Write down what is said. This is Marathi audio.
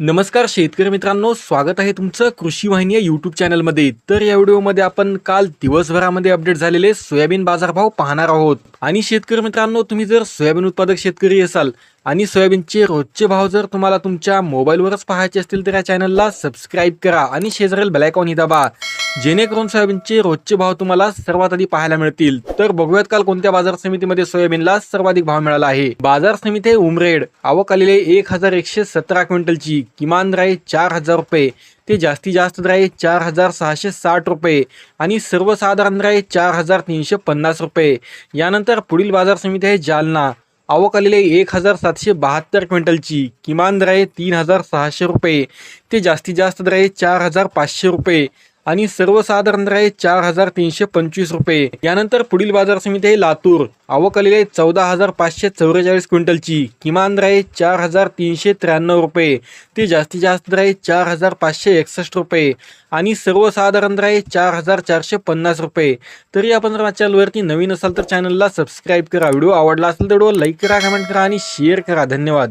नमस्कार शेतकरी मित्रांनो स्वागत आहे तुमचं कृषी वाहिनी या यूट्यूब चॅनलमध्ये तर या व्हिडिओमध्ये आपण काल दिवसभरामध्ये अपडेट झालेले सोयाबीन बाजारभाव पाहणार आहोत. आणि शेतकरी मित्रांनो तुम्ही जर सोयाबीन उत्पादक शेतकरी असाल आणि सोयाबीनचे रोजचे भाव जर तुम्हाला तुमच्या मोबाईलवरच पाहायचे असतील तर या चॅनलला सबस्क्राईब करा आणि शेजारील बेलायकॉन ही दाबा. जेणेकरून सोयाबीनचे रोजचे भाव तुम्हाला सर्वात आधी पाहायला मिळतील. तर बघूयात काल कोणत्या बाजार समितीमध्ये सोयाबीनला सर्वाधिक भाव मिळाला आहे. बाजार समिती आहे उमरेड. आवक आलेले एक हजार एकशे सतरा क्विंटलची. किमान दर आहे चार हजार रुपये. ते जास्तीत जास्त दर आहे चार हजार सहाशे साठ रुपये. आणि सर्वसाधारण दर चार हजार तीनशे पन्नास रुपये. यानंतर पुढील बाजार समिती आहे जालना. आवक आलेले एक हजार सातशे बहात्तर क्विंटलची. किमान दर आहे तीन हजार सहाशे रुपये. ते जास्तीत जास्त दर आहे चार हजार पाचशे रुपये. आणि सर्वसाधारण दर आहे चार हजार तीनशे पंचवीस रुपये. यानंतर पुढील बाजार समिती आहे लातूर. आवक आलेली आहे चौदा हजार पाचशे चौवेचाळीस क्विंटलची. किमान दर आहे चार हजार तीनशे त्र्याण्णव रुपये. ते जास्तीत जास्त दर आहे चार हजार पाचशे एकसष्ट रुपये. आणि सर्वसाधारण दर आहे चार हजार चारशे पन्नास रुपये. तरी आपण जर चॅनलवरती नवीन असाल तर चॅनलला सबस्क्राईब करा. व्हिडिओ आवडला असेल तर व्हिडिओ लाईक करा कमेंट करा आणि शेअर करा. धन्यवाद.